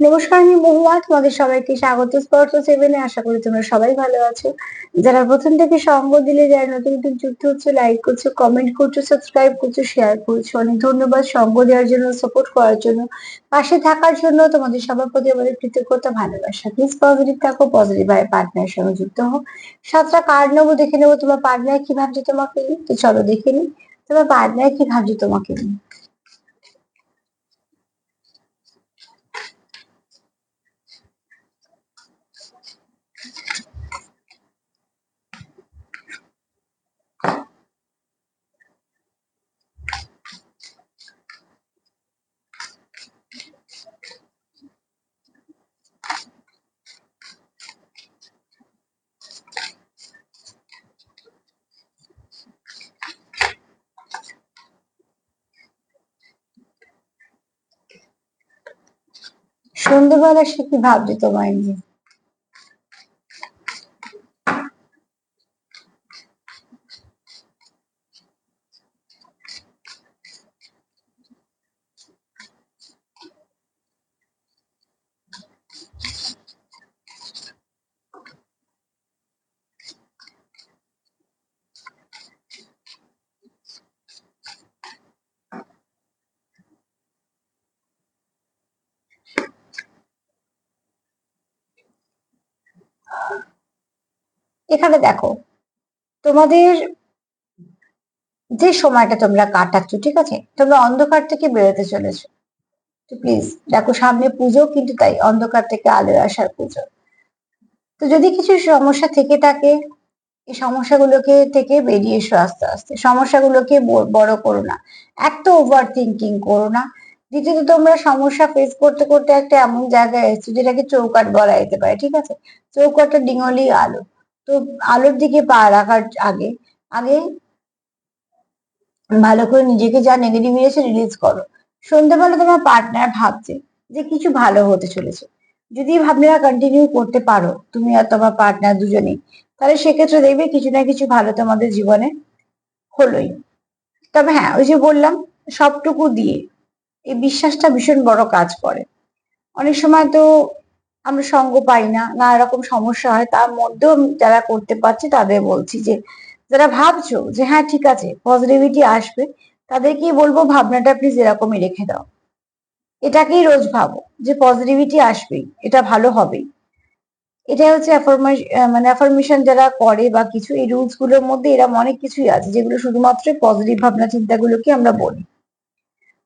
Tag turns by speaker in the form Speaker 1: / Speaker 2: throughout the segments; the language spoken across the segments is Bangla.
Speaker 1: নমস্কার, আমি মহুয়া। তোমাদের সবাইকে স্বাগত। স্পর্শ সেভেনে আশা করি তোমরা সবাই ভালো আছো। যারা প্রথম থেকে সঙ্গ দিলে, যারা নতুন নতুন যুক্ত হচ্ছে লাইক করছ কমেন্ট করছ সাবস্ক্রাইব করছ শেয়ার করছ, অনেক ধন্যবাদ সঙ্গ দেওয়ার জন্য সাপোর্ট করার জন্য, পাশে থাকার জন্য তোমাদের সবার প্রতি আমাদের কৃতজ্ঞতা, ভালোবাসা। প্লিজ পজিটিভ থাকো পজিটিভ ভাবে পার্টনারের সঙ্গে যুক্ত হো সাতটা কার্ড নেব, দেখে নেব তোমার পার্টনার কি ভাবছে তোমাকে। তো চলো দেখে নি তোমার পার্টনার কি ভাবছে তোমাকে। সন্ধ্যেবেলা সে কি ভাবছে তোমায় নিয়ে? এখানে দেখো, তোমাদের যে সময়টা তোমরা কাটাচ্ছ, ঠিক আছে? তোমরা অন্ধকার থেকে বেরোতে চলেছো। তো প্লিজ দেখো সামনে পুজো, কিন্তু তাই অন্ধকার থেকে আলো আসার পুজো। তো যদি কিছু সমস্যা থেকে থাকে, এই সমস্যাগুলোকে থেকে বেরিয়ে এসো আস্তে আস্তে। সমস্যাগুলোকে বড় করো না। এক তো ওভার থিঙ্কিং করো না। দ্বিতীয়ত তোমরা সমস্যা ফেস করতে করতে একটা এমন জায়গায় এসছো যেটাকে চৌকাট বলা যেতে পারে, ঠিক আছে? চৌকাটটা ডিঙলি আলো। তো আলোর দিকে পা রাখার আগে আগে ভালো করে নিজেকে যা নেগেটিভ এসে রিলিজ করো। সন্ধ্যাবেলা তোমার পার্টনার ভাবছে যে কিছু ভালো হতে চলেছে। যদি এই ভাবনাটা কন্টিনিউ করতে পারো, তুমি আর তোমার পার্টনার দুজনেই, তাহলে সেক্ষেত্রে দেখবে কিছু না কিছু ভালো তোমাদের জীবনে হলোই। তবে হ্যাঁ ওই যে বললাম, সবটুকু দিয়ে এই বিশ্বাসটা ভীষণ বড় কাজ করে। অনেক সময় তো আমরা সঙ্গ পাই না, নানা রকম সমস্যা হয়, তার মধ্যেও যারা করতে পারছি তাদের বলছি যে, যারা ভাবছ যে হ্যাঁ ঠিক আছে পজিটিভিটি আসবে, তাদেরকেই বলব ভাবনাটা প্লিজ এরকমই রেখে দাও। এটাকেই রোজ ভাবো যে পজিটিভিটি আসবেই, এটা ভালো হবেই। এটা হচ্ছে মানে অ্যাফার্মেশন যারা করে বা কিছু, এই রুলসগুলোর মধ্যে এরকম অনেক কিছুই আছে, যেগুলো শুধুমাত্র পজিটিভ ভাবনা চিন্তাগুলোকে আমরা বলি।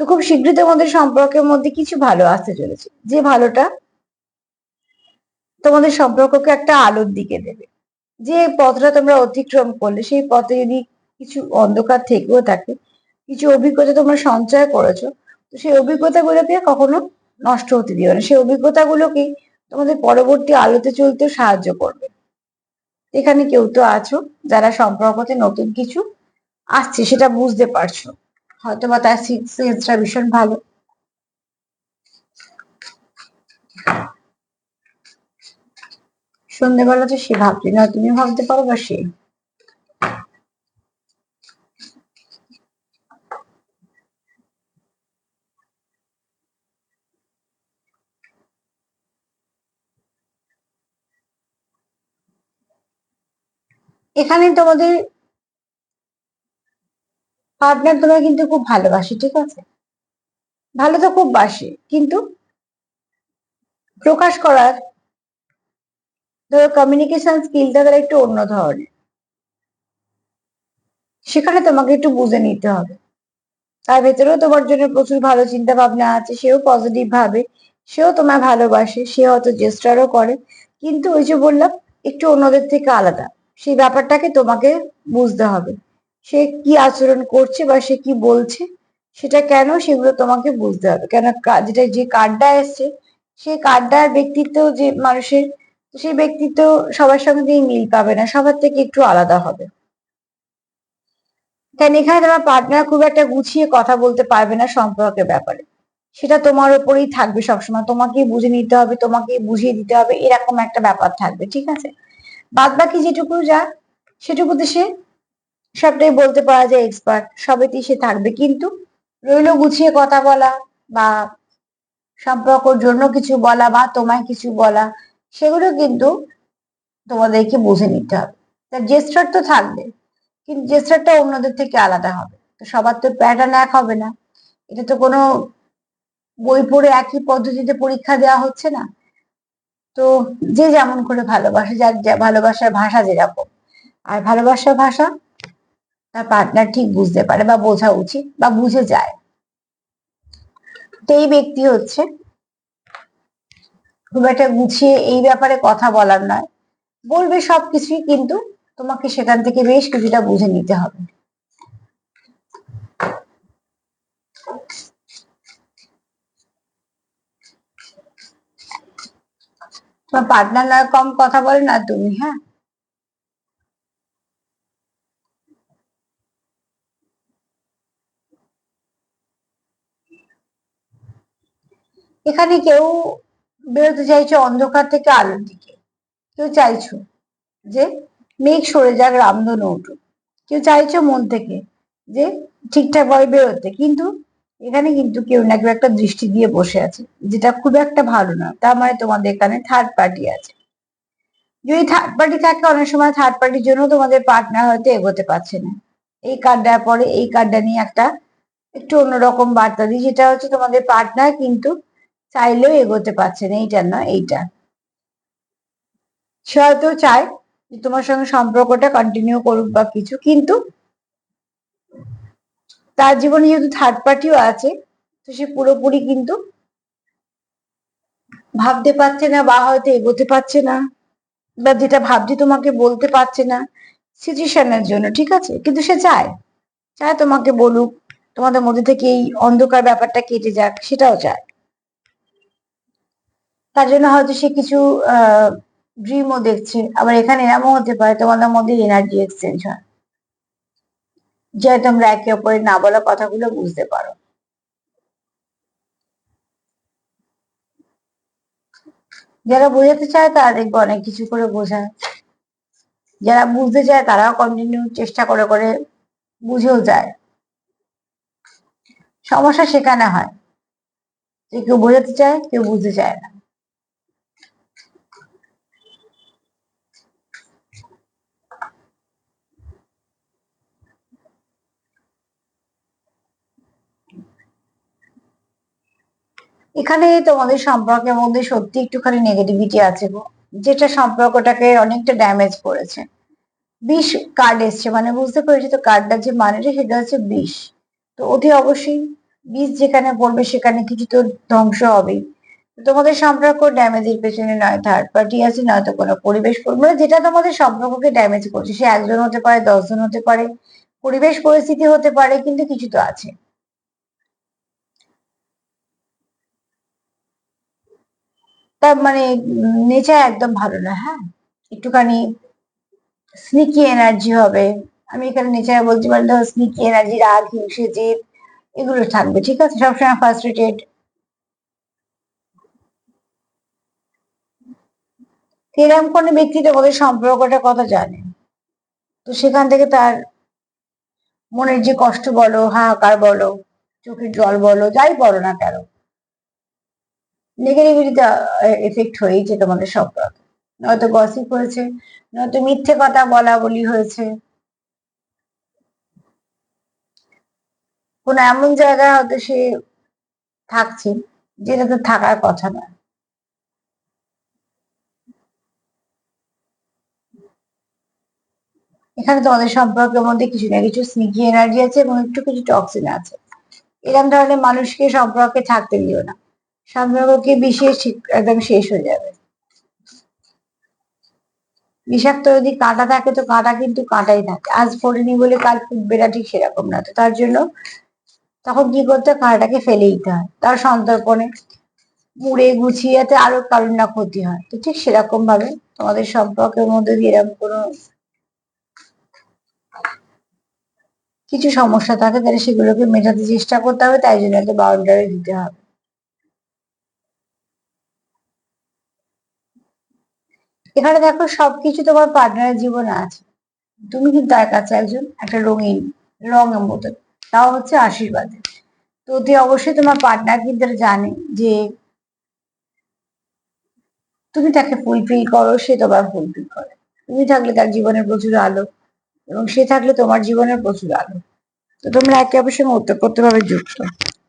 Speaker 1: তো খুব শীঘ্রই তোমাদের সম্পর্কের মধ্যে কিছু ভালো আসতে চলেছে। যে ভালোটা তোমাদের সম্পর্ককে একটা আলোর দিকে দেবে। যে পথটা তোমরা অতিক্রম করলে, সেই পথে যদি কিছু অন্ধকার থেকেও থাকে, কিছু অভিজ্ঞতা তোমরা সঞ্চয় করেছ, তো সেই অভিজ্ঞতাগুলোকে কখনো নষ্ট হতে দিও না। সেই অভিজ্ঞতাগুলোকে তোমাদের পরবর্তী আলোতে চলতেও সাহায্য করবে। এখানে কেউ তো আছো, যারা সম্পর্কতে নতুন কিছু আসছে, সেটা বুঝতে পারছ। হয়তো বা তার ভীষণ ভালো। সন্ধ্যেবেলা তো সে ভাবছে না, তুমি ভাবতে পারো বা সে। এখানে তোমাদের পার্টনার তোমায় কিন্তু খুব ভালোবাসে, ঠিক আছে? ভালো তো খুব বাসে, কিন্তু প্রকাশ করার ধরো কমিউনিকেশন স্কিলটা তার একটু অন্য ধরনের। সেখানে তোমাকে একটু বুঝে নিতে হবে। তার ভেতরেও তোমার জন্য প্রচুর ভালো চিন্তা ভাবনা আছে, সেও পজিটিভ ভাবে, সেও তোমায় ভালোবাসে, সে হয়তো চেষ্টারও করে। কিন্তু ওই যে বললাম, একটু অন্যদের থেকে আলাদা। সেই ব্যাপারটাকে তোমাকে বুঝতে হবে। সে কি আচরণ করছে বা সে কি বলছে, সেটা কেন সেগুলো তোমাকে বুঝতে হবে। কেন যেটা যে কার্ডটা এসছে সেই কার্ডটার ব্যক্তিত্ব যে মানুষের সেই ব্যক্তিত্ব সবার সঙ্গে মিল পাবে না, সবার থেকে একটু আলাদা হবে। কারণ এখানে তোমার পার্টনার খুব একটা গুছিয়ে কথা বলতে পারবে না সম্পর্কের ব্যাপারে। সেটা তোমার উপরেই থাকবে সবসময়, তোমাকেই বুঝে নিতে হবে, তোমাকেই বুঝিয়ে দিতে হবে, এরকম একটা ব্যাপার থাকবে, ঠিক আছে? বাদ বাকি যেটুকু যা, সেটুকুতে সে সবটাই বলতে পারা যায় এক্সপার্ট সবেতেই সে থাকবে। কিন্তু রইল গুছিয়ে কথা বলা বা সম্পর্কর জন্য কিছু বলা বা তোমায় কিছু বলা সেগুলো কিন্তু তোমাদেরকে বুঝে নিতে হবে। তার জেস্টার তো থাকবে, কিন্তু জেস্টারটা অন্যদের থেকে আলাদা হবে। তো সবার তো প্যাটার্ন এক হবে না। এটা তো কোনো বই পড়ে একই পদ্ধতিতে পরীক্ষা দেওয়া হচ্ছে না। তো যে যেমন করে ভালোবাসে, যার যা- ভালোবাসার ভাষা যেরকম। আর ভালোবাসার ভাষা তার পার্টনার ঠিক বুঝতে পারে বা বোঝা উচিত বা বুঝে যায়। তো এই ব্যক্তি হচ্ছে খুব একটা গুছিয়ে এই ব্যাপারে কথা বলার নয়। বলবে সবকিছুই কিন্তু তোমাকে সেখান থেকে বেশ কিছুটা বুঝে নিতে হবে। তোমার পার্টনার না কম কথা বলে না তুমি হ্যাঁ? এখানে কেউ বেরোতে চাইছো অন্ধকার থেকে আলোর দিকে। কেউ চাইছো যে মেঘ সরে যাক রামধনু উঠুক। কেউ চাইছো মন থেকে যে ঠিকঠাক ভাবে বেরোতে। কিন্তু এখানে কিন্তু কেউ না, কেউ একটা দৃষ্টি দিয়ে বসে আছে, যেটা খুব একটা ভালো না। তার মানে তোমাদের এখানে থার্ড পার্টি আছে। যদি থার্ড পার্টি থাকে, অনেক সময় থার্ড পার্টির জন্য তোমাদের পার্টনার হয়তো এগোতে পারছে না। এই কার্ডটার পরে এই কার্ডটা নিয়ে একটা একটু অন্যরকম বার্তা দিই, যেটা হচ্ছে তোমাদের পার্টনার কিন্তু চাইলেও এগোতে পারছে না, এইটা না এইটা। সে হয়তো চায় যে তোমার সঙ্গে সম্পর্কটা কন্টিনিউ করুক বা কিছু, কিন্তু তার জীবনে যেহেতু থার্ড পার্টিও আছে, তো সে পুরোপুরি কিন্তু ভাবতে পারছে না বা হয়তো এগোতে পারছে না, বা যেটা ভাবছি তোমাকে বলতে পারছে না সিচুয়েশনের জন্য, ঠিক আছে? কিন্তু সে চায়। চায় তোমাকে বলুক, তোমাদের মধ্যে থেকে এই অন্ধকার ব্যাপারটা কেটে যাক, সেটাও চায়। তার জন্য হয়তো সে কিছু ড্রিমও দেখছে। আবার এখানে এরমও হতে পারে, তোমাদের মধ্যে এনার্জি এক্সচেঞ্জ হয়। যে তোমরা একে অপরের না বলা কথাগুলো বুঝতে পারো। যারা বোঝাতে চায় তারা দেখবে অনেক কিছু করে বোঝায়। যারা বুঝতে চায় তারাও কন্টিনিউ চেষ্টা করে করে বুঝেও যায়। সমস্যা সেখানে হয়। যে কেউ বোঝাতে চায়, কেউ বুঝতে চায় না। এখানে তোমাদের সম্পর্কের মধ্যে সত্যি একটুখানি নেগেটিভিটি আছে গো। যেটা সম্পর্কটাকে অনেকটা ড্যামেজ করেছে। বিষ কার্ড এসছে মানে বুঝতে পেরেছি তো কার্ডটা যে মানেটা সেটা হচ্ছে বিষ। তো অতি অবশ্যই বিষ যেখানে পড়বে সেখানে কিছু তো ধ্বংস হবেই। তোমাদের সম্পর্ক ড্যামেজের পেছনে নয় থার্ড পার্টি আছে, নয়তো কোনো পরিবেশ পরি- মানে যেটা তোমাদের সম্পর্ককে ড্যামেজ করছে, সে একজন হতে পারে, দশজন হতে পারে, পরিবেশ পরিস্থিতি হতে পারে, কিন্তু কিছু তো আছে। তার মানে নেচার একদম ভালো না হ্যাঁ? একটুখানি স্নিকি এনার্জি হবে। আমি এখানে নেচার বলতে পারি ধরো স্নিকি এনার্জি রাগ হিংসে জেদ এগুলো থাকবে, ঠিক আছে? সবসময় ফার্স্ট্রেটেড এরকম কোনো ব্যক্তি তোমাদের সম্পর্কটা কথা জানে। তো সেখান থেকে তার মনের যে কষ্ট বলো, হাহাকার বলো, চোখের জল বলো, যাই বলো না কেন নেগেটিভিটিতে এফেক্ট হয়েছে তোমাদের সম্পর্কে। নয়তো গসিপ হয়েছে, নয়তো মিথ্যে কথা বলা বলি হয়েছে। কোন এমন জায়গায় হয়তো সে থাকছে যেটা তো থাকার কথা না এখানে তোমাদের সম্পর্কের মধ্যে কিছু না কিছু স্নিকি এনার্জি আছে এবং একটু কিছু টক্সিন আছে। এরকম ধরনের মানুষকে সম্পর্কে থাকতে দিও না। সম্পর্ককে বিশেষ একদম শেষ হয়ে যাবে। বিষাক্ত যদি কাঁটা থাকে, তো কাঁটা কিন্তু কাঁটাই থাকে। আজ পড়িনি বলে কাল ফুটবে না ঠিক সেরকম না। তো তার জন্য তখন কি করতে কাঁটাটাকে ফেলে দিতে হয়। তার সন্তর্পণে মুড়ে গুছিয়ে যাতে আরও কারোর না ক্ষতি হয়। তো ঠিক সেরকম ভাবে তোমাদের সম্পর্কের মধ্যে দিয়ে এরকম কোনো কিছু সমস্যা থাকে, তাহলে সেগুলোকে মেটাতে চেষ্টা করতে হবে। তাই জন্য একটা বাউন্ডারি দিতে হবে। এখানে দেখো সবকিছু তোমার পার্টনারের জীবনে আছে। তুমি কিন্তু তার কাছে একজন একটা রঙিন রঙ মতো। তাও হচ্ছে আশীর্বাদে। তো অতি অবশ্যই তোমার পার্টনার কিন্তু জানে যে তুমি তাকে ফুলফিল করো, সে তোমার ফুলফিল করে। তুমি থাকলে তার জীবনে প্রচুর আলো এবং সে থাকলে তোমার জীবনের প্রচুর আলো। তো তোমরা একে অপরের সঙ্গে ওতপ্রোতভাবে যুক্ত।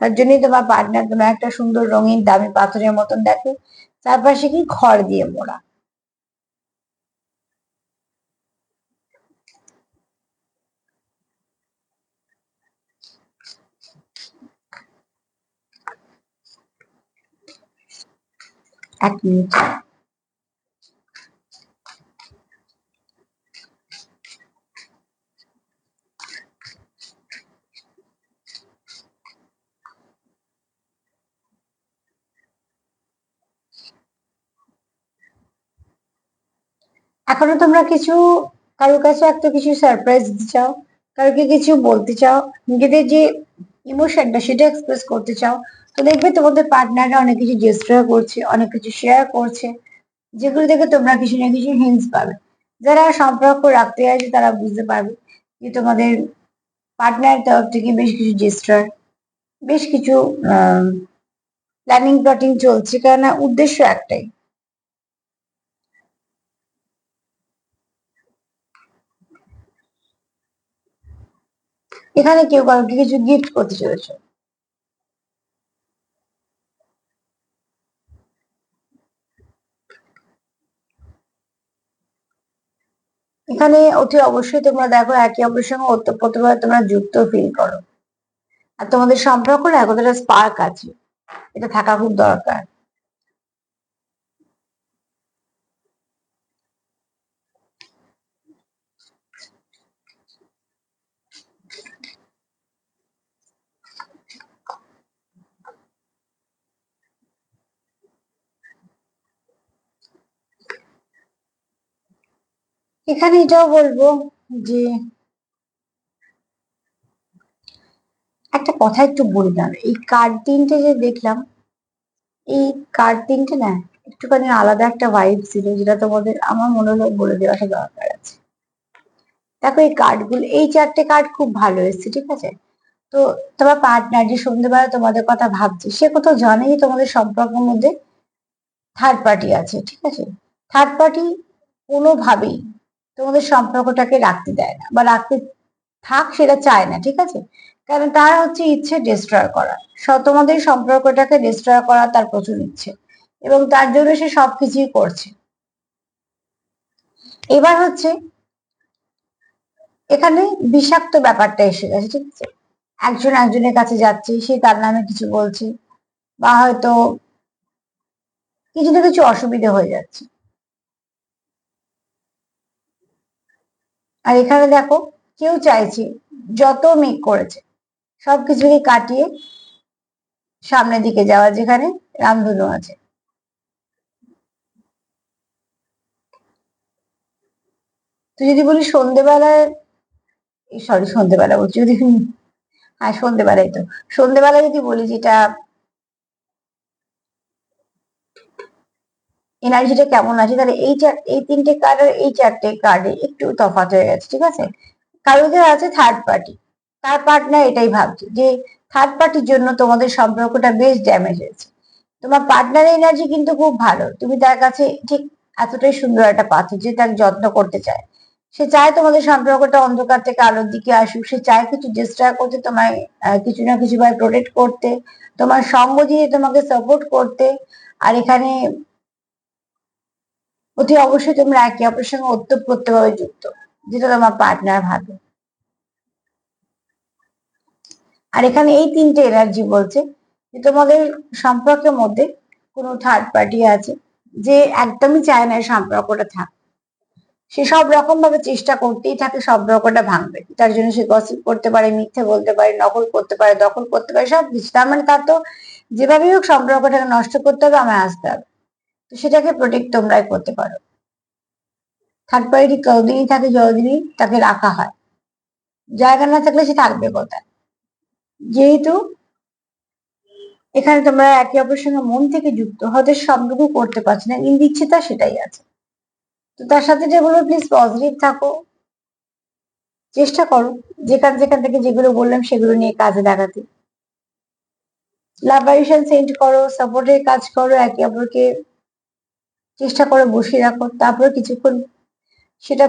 Speaker 1: তার জন্যই তোমার পার্টনার তোমার একটা সুন্দর রঙিন দামি পাথরের মতন দেখে, চারপাশে কি খড় দিয়ে মোড়া। এক মিনিট। এখনও তোমরা কিছু কারোর কাছে একটা কিছু সারপ্রাইজ দিতে চাও, কারোকে কিছু বলতে চাও, নিজেদের যে ইমোশনটা সেটা এক্সপ্রেস করতে চাও তো দেখবে তোমাদের পার্টনাররা অনেক কিছু জেস্টার করছে, অনেক কিছু শেয়ার করছে, যেগুলো দেখে তোমরা কিছু না কিছু হিন্স পাবে। যারা সম্পর্ক রাখতে আছে তারা বুঝতে পারবে যে তোমাদের পার্টনার তরফ থেকে বেশ কিছু জেস্টার বেশ কিছু প্ল্যানিং প্লটিং চলছে কেননা উদ্দেশ্য একটাই। এখানে কেউ কাউকে কিছু গিফট করতে চলেছে। এখানে অতি অবশ্যই তোমরা দেখো একে অপরের সঙ্গে ওতপ্রোতভাবে তোমরা যুক্ত ফিল করো। আর তোমাদের সম্পর্কটা না কতটা স্পার্ক আছে, এটা থাকা খুব দরকার। এখানে এটাও বলব যে একটা কথা একটু বলি না এই কার্ড তিনটে যে দেখলাম, এই কার্ড তিনটে না একটুখানি আলাদা একটা ভাইব ছিল, যেটা তোমাদের আমার মনে হলো বলে দেওয়াটা দরকার আছে। দেখো এই কার্ডগুলো এই চারটে কার্ড খুব ভালো এসছে, ঠিক আছে? তো তোমার পার্টনার যে সন্ধ্যেবেলা তোমাদের কথা ভাবছে, সে কোথাও জানে যে তোমাদের সম্পর্কের মধ্যে থার্ড পার্টি আছে, ঠিক আছে? থার্ড পার্টি কোনোভাবেই তোমাদের সম্পর্কটাকে রাখতে দেয় না বা রাখতে থাক সেটা চায় না, ঠিক আছে? কারণ তার হচ্ছে ইচ্ছে ডিস্ট্রয় করা। তোমাদের সম্পর্কটাকে ডিস্ট্রয় করা তার প্রচুর ইচ্ছে এবং তার জন্য সে সবকিছুই করছে। এবার হচ্ছে এখানে বিষাক্ত ব্যাপারটা এসে গেছে, ঠিক আছে? একজন একজনের কাছে যাচ্ছে, সে তার নামে কিছু বলছে বা হয়তো কিছু না কিছু অসুবিধা হয়ে যাচ্ছে। আর এখানে দেখো কেউ চাইছে যত মেঘ করেছে, সবকিছুকে কাটিয়ে সামনের দিকে যাওয়া, যেখানে রামধনু আছে। তো যদি বলি সন্ধেবেলায় সরি সন্ধেবেলা বলছি, যদি হ্যাঁ সন্ধেবেলায় তো সন্ধেবেলা যদি বলি যেটা এনার্জিটা কেমন আছে? তাহলে এই চার, এই তিনটে কার্ড আর এই চারটে কার্ডে একটু তফাৎ হয়ে গেছে, ঠিক আছে? কারোদের আছে থার্ড পার্টি তার পার্টনার এটাই ভাবছে যে থার্ড পার্টির জন্য তোমাদের সম্পর্কটা বেশ ড্যামেজ হয়েছে। তোমার পার্টনার এনার্জি কিন্তু খুব ভালো। তুমি তার কাছে ঠিক এতটাই সুন্দর একটা পাথর যে তার যত্ন করতে চায়। সে চায় তোমাদের সম্পর্কটা অন্ধকার থেকে আলোর দিকে আসুক। সে চায় কিছু চেষ্টা করতে, তোমায় কিছু না কিছু ভাবে প্রোটেক্ট করতে, তোমার সঙ্গ দিয়ে তোমাকে সাপোর্ট করতে। আর এখানে অতি অবশ্যই তোমরা একে অপরের সঙ্গে ওতপ্রোতভাবে যুক্ত, যেটা তোমার পার্টনার ভাবে। আর এখানে এই তিনটে এনার্জি বলছে যে তোমাদের সম্পর্কের মধ্যে কোনো থার্ড পার্টি আছে যে একদমই চায় না সম্পর্কটা থাক। সে সব রকম ভাবে চেষ্টা করতেই থাকে সম্পর্কটা ভাঙবে। তার জন্য সে গসিপ করতে পারে, মিথ্যে বলতে পারে, নকল করতে পারে, দখল করতে পারে সব কিছু তার মানে তার তো যেভাবেই হোক সম্পর্কটাকে নষ্ট করতে হবে আমায় আসতে হবে। তো সেটাকে প্রোটেক্ট তোমরাই করতে পারো। থার্ড পার্টি কতদিনই থাকে যতদিনই তাকে রাখা হয়। জায়গা না থাকলে সে থাকবে কোথায়? যেহেতু এখানে তোমরা একে অপরের সঙ্গে মন থেকে যুক্ত, হয়তো সবটুকু করতে পারছি না কিন্তু ইচ্ছেটা সেটাই আছে। তো তার সাথে যেগুলো প্লিজ পজিটিভ থাকো। চেষ্টা করো, যেখান যেখান থেকে যেগুলো বললাম সেগুলো নিয়ে কাজে লাগাতে। লাভ সেন্ড করো সাপোর্টের কাজ করো, একে অপরকে চেষ্টা করে, বসিয়ে রাখো তারপরে কিছুক্ষণ সেটা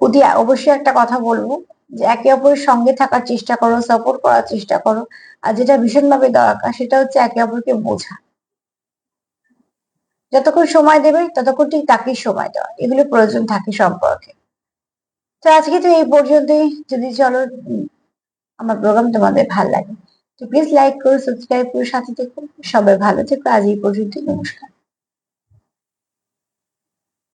Speaker 1: অতি অবশ্যই একটা কথা বলব যে একে অপরের সঙ্গে থাকার চেষ্টা করো সাপোর্ট করার চেষ্টা করো। আর যেটা ভীষণভাবে দরকার সেটা হচ্ছে একে অপরকে বোঝা। যতক্ষণ সময় দেবে ততক্ষণ ঠিক তাকেই সময় দেওয়া। এগুলো প্রয়োজন থাকে সম্পর্কে। তো আজকে তো এই পর্যন্তই। যদি চলো আমার প্রোগ্রাম তোমাদের ভালো লাগে। তো প্লিজ লাইক করো সাবস্ক্রাইব করো সাথে থেকো সবাই ভালো থেকো। আজ এই পর্যন্ত নমস্কার।